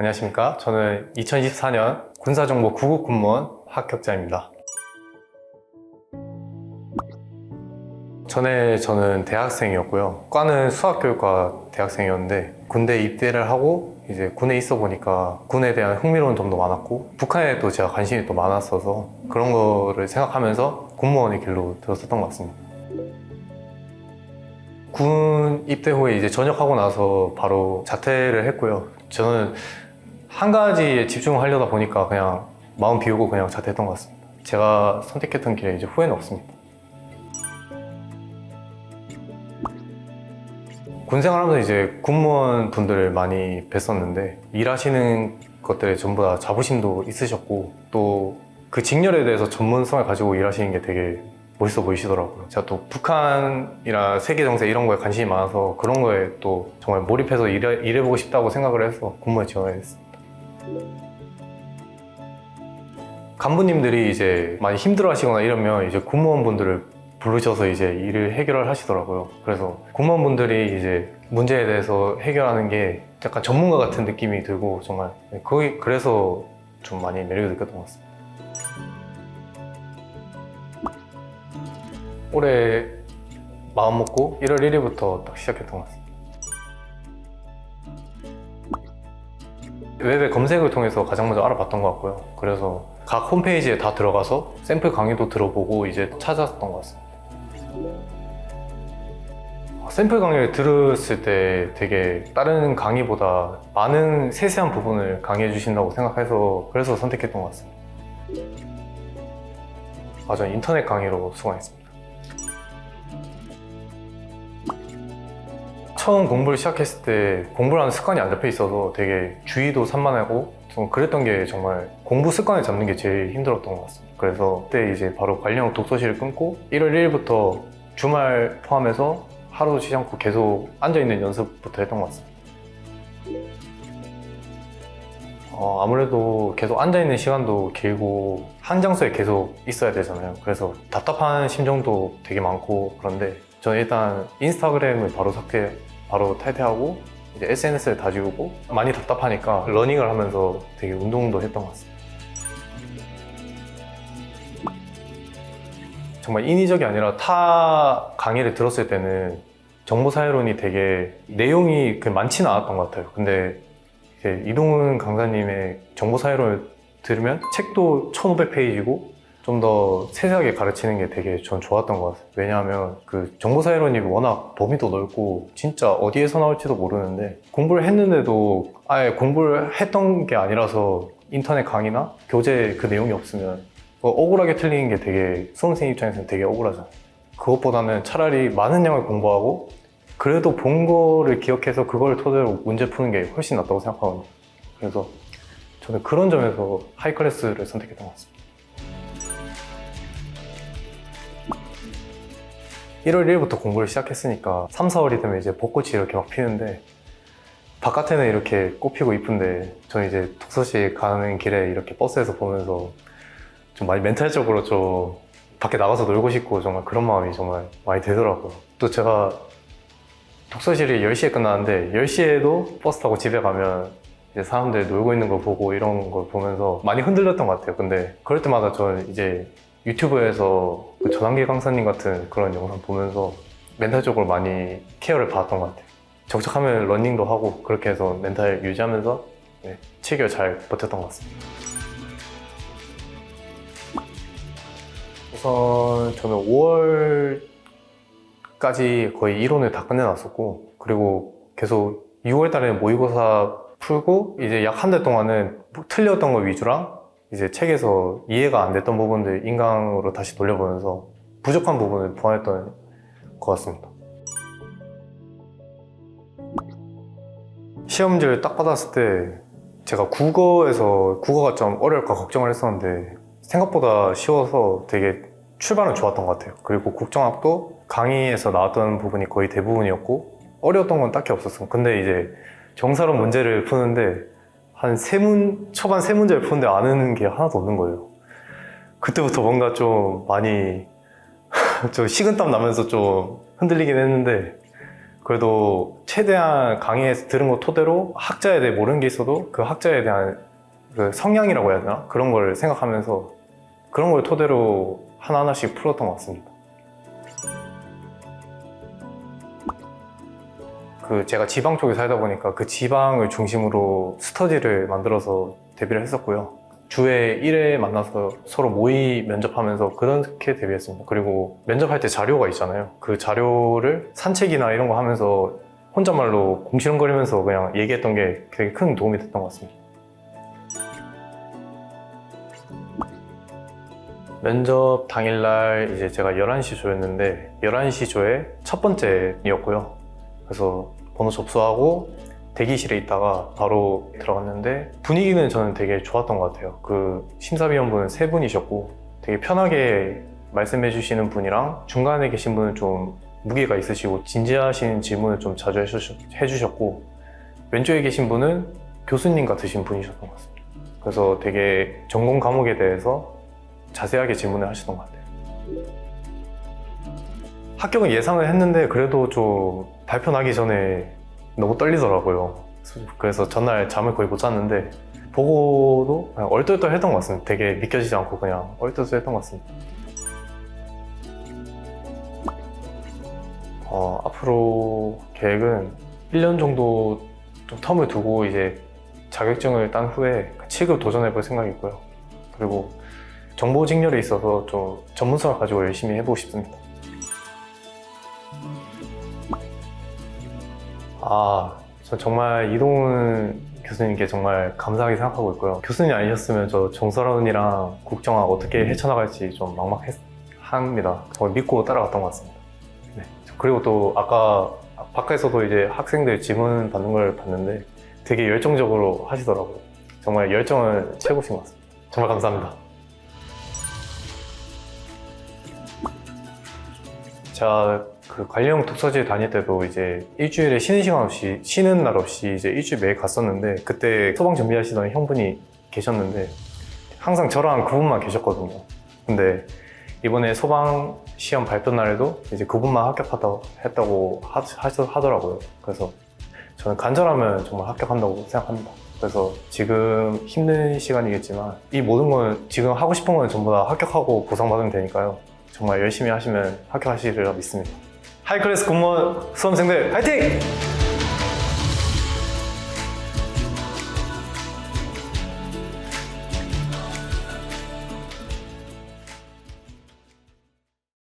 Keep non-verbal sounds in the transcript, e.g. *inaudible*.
안녕하십니까. 저는 2024년 군사정보 9급 군무원 합격자입니다. 전에 저는 대학생이었고요. 과는 수학교육과 대학생이었는데 군대 입대를 하고 이제 군에 있어 보니까 군에 대한 흥미로운 점도 많았고 북한에 또 제가 관심이 또 많았어서 그런 거를 생각하면서 군무원의 길로 들었었던 것 같습니다. 군 입대 후에 이제 전역하고 나서 바로 자퇴를 했고요. 저는 한 가지에 집중하려다 보니까 그냥 마음 비우고 그냥 자퇴했던 것 같습니다. 제가 선택했던 길에 이제 후회는 없습니다. 군 생활하면서 이제 군무원 분들을 많이 뵀었는데 일하시는 것들에 전부 다 자부심도 있으셨고 또 그 직렬에 대해서 전문성을 가지고 일하시는 게 되게 멋있어 보이시더라고요. 제가 또 북한이나 세계 정세 이런 거에 관심이 많아서 그런 거에 또 정말 몰입해서 일해, 일해보고 싶다고 생각을 해서 군무에 지원을 했습니다. 간부님들이 이제 많이 힘들어 하시거나 이러면 이제 군무원분들을 부르셔서 이제 일을 해결을 하시더라고요. 그래서 군무원분들이 이제 문제에 대해서 해결하는 게 약간 전문가 같은 느낌이 들고 정말 거기 그래서 좀 많이 매력을 느꼈던 것 같습니다. 올해 마음 먹고 1월 1일부터 딱 시작했던 것 같습니다. 웹의 검색을 통해서 가장 먼저 알아봤던 것 같고요. 그래서 각 홈페이지에 다 들어가서 샘플 강의도 들어보고 이제 찾았던 것 같습니다. 샘플 강의를 들었을 때 되게 다른 강의보다 많은 세세한 부분을 강의해 주신다고 생각해서 그래서 선택했던 것 같습니다. 아, 전 인터넷 강의로 수강했습니다. 처음 공부를 시작했을 때 공부를 하는 습관이 안 잡혀 있어서 되게 주의도 산만하고 좀 그랬던 게 정말 공부 습관을 잡는 게 제일 힘들었던 것 같습니다. 그래서 그때 이제 바로 관련 독서실을 끊고 1월 1일부터 주말 포함해서 하루 쉬지 않고 계속 앉아있는 연습부터 했던 것 같습니다. 어, 아무래도 계속 앉아있는 시간도 길고 한 장소에 계속 있어야 되잖아요. 그래서 답답한 심정도 되게 많고 그런데 저는 일단 인스타그램을 바로 삭제, 바로 탈퇴하고 이제 SNS를 다 지우고 많이 답답하니까 러닝을 하면서 되게 운동도 했던 것 같습니다. 정말 인위적이 아니라 타 강의를 들었을 때는 정보사회론이 되게 내용이 그 많지는 않았던 것 같아요. 근데 이동훈 강사님의 정보사회론을 들으면 책도 1500페이지고 좀 더 세세하게 가르치는 게 되게 전 좋았던 것 같아요. 왜냐하면 그 정보사회론이 워낙 범위도 넓고 진짜 어디에서 나올지도 모르는데 공부를 했는데도 아예 공부를 했던 게 아니라서 인터넷 강의나 교재 그 내용이 없으면 뭐 억울하게 틀리는 게 되게 수험생 입장에서는 되게 억울하잖아요. 그것보다는 차라리 많은 양을 공부하고 그래도 본 거를 기억해서 그걸 토대로 문제 푸는 게 훨씬 낫다고 생각하거든요. 그래서 저는 그런 점에서 하이클래스를 선택했던 것 같습니다. 1월 1일부터 공부를 시작했으니까 3, 4월이 되면 이제 벚꽃이 이렇게 막 피는데 바깥에는 이렇게 꽃 피고 이쁜데 저는 이제 독서실 가는 길에 이렇게 버스에서 보면서 좀 많이 멘탈적으로 좀 밖에 나가서 놀고 싶고 정말 그런 마음이 정말 많이 들더라고요. 또 제가 독서실이 10시에 끝나는데 10시에도 버스 타고 집에 가면 이제 사람들 놀고 있는 거 보고 이런 걸 보면서 많이 흔들렸던 것 같아요. 근데 그럴 때마다 저는 이제 유튜브에서 그 전환기 강사님 같은 그런 영상 보면서 멘탈적으로 많이 케어를 받았던 것 같아요. 적적하면 러닝도 하고 그렇게 해서 멘탈 유지하면서 네, 7개월 잘 버텼던 것 같습니다. 우선 저는 5월까지 거의 이론을 다 끝내놨었고 그리고 계속 6월 달에 모의고사 풀고 이제 약 한 달 동안은 틀렸던 거 위주랑 이제 책에서 이해가 안 됐던 부분들 인강으로 다시 돌려보면서 부족한 부분을 보완했던 것 같습니다. 시험지를 딱 받았을 때 제가 국어에서 국어가 좀 어려울까 걱정을 했었는데 생각보다 쉬워서 되게 출발은 좋았던 것 같아요. 그리고 국정학도 강의에서 나왔던 부분이 거의 대부분이었고 어려웠던 건 딱히 없었어요. 근데 이제 정사론 문제를 푸는데 한 세 문, 초반 세 문제를 푸는데 아는 게 하나도 없는 거예요. 그때부터 뭔가 좀 많이 *laughs* 좀 식은땀 나면서 좀 흔들리긴 했는데 그래도 최대한 강의에서 들은 거 토대로 학자에 대해 모르는 게 있어도 그 학자에 대한 그 성향이라고 해야 되나? 그런 걸 생각하면서 그런 걸 토대로 하나하나씩 풀었던 것 같습니다. 그 제가 지방 쪽에 살다 보니까 그 지방을 중심으로 스터디를 만들어서 데뷔를 했었고요. 주에 1회 만나서 서로 모의 면접하면서 그렇게 데뷔했습니다. 그리고 면접할 때 자료가 있잖아요. 그 자료를 산책이나 이런 거 하면서 혼잣말로 공시렁거리면서 그냥 얘기했던 게 되게 큰 도움이 됐던 것 같습니다. 면접 당일날 이제 제가 11시 조였는데 11시 조의 첫 번째이었고요. 그래서 번호 접수하고 대기실에 있다가 바로 들어갔는데 분위기는 저는 되게 좋았던 것 같아요. 그 심사위원분은 세 분이셨고 되게 편하게 말씀해 주시는 분이랑 중간에 계신 분은 좀 무게가 있으시고 진지하신 질문을 좀 자주 해주셨- 해주셨고 왼쪽에 계신 분은 교수님 같으신 분이셨던 것 같습니다. 그래서 되게 전공 과목에 대해서 자세하게 질문을 하시던 것 같아요. 합격은 예상을 했는데 그래도 좀 발표 나기 전에 너무 떨리더라고요. 그래서 전날 잠을 거의 못 잤는데 보고도 그냥 얼떨떨했던 것 같습니다. 되게 믿겨지지 않고 그냥 얼떨떨했던 것 같습니다. 어, 앞으로 계획은 1년 정도 좀 텀을 두고 이제 자격증을 딴 후에 7급 도전해 볼 생각이고요. 그리고 정보 직렬에 있어서 좀 전문성을 가지고 열심히 해보고 싶습니다. 아, 저 정말 이동훈 교수님께 정말 감사하게 생각하고 있고요. 교수님 아니셨으면 저 정설원이랑 국정학 어떻게 헤쳐나갈지 좀 막막합니다. 정말 믿고 따라갔던 것 같습니다. 네. 그리고 또 아까 밖에서도 이제 학생들 질문 받는 걸 봤는데 되게 열정적으로 하시더라고요. 정말 열정은 최고신 것 같습니다. 정말 감사합니다. 제가 그 관리형 독서실 다닐 때도 이제 일주일에 쉬는 시간 없이 쉬는 날 없이 이제 일주일 매일 갔었는데 그때 소방 준비하시던 형분이 계셨는데 항상 저랑 그분만 계셨거든요. 근데 이번에 소방 시험 발표 날에도 이제 그분만 합격하다고 했다고 하, 하더라고요. 그래서 저는 간절하면 정말 합격한다고 생각합니다. 그래서 지금 힘든 시간이겠지만 이 모든 건 지금 하고 싶은 건 전부 다 합격하고 보상받으면 되니까요. 정말 열심히 하시면 합격하시리라 믿습니다. 하이클래스 공무원 수험생들 화이팅!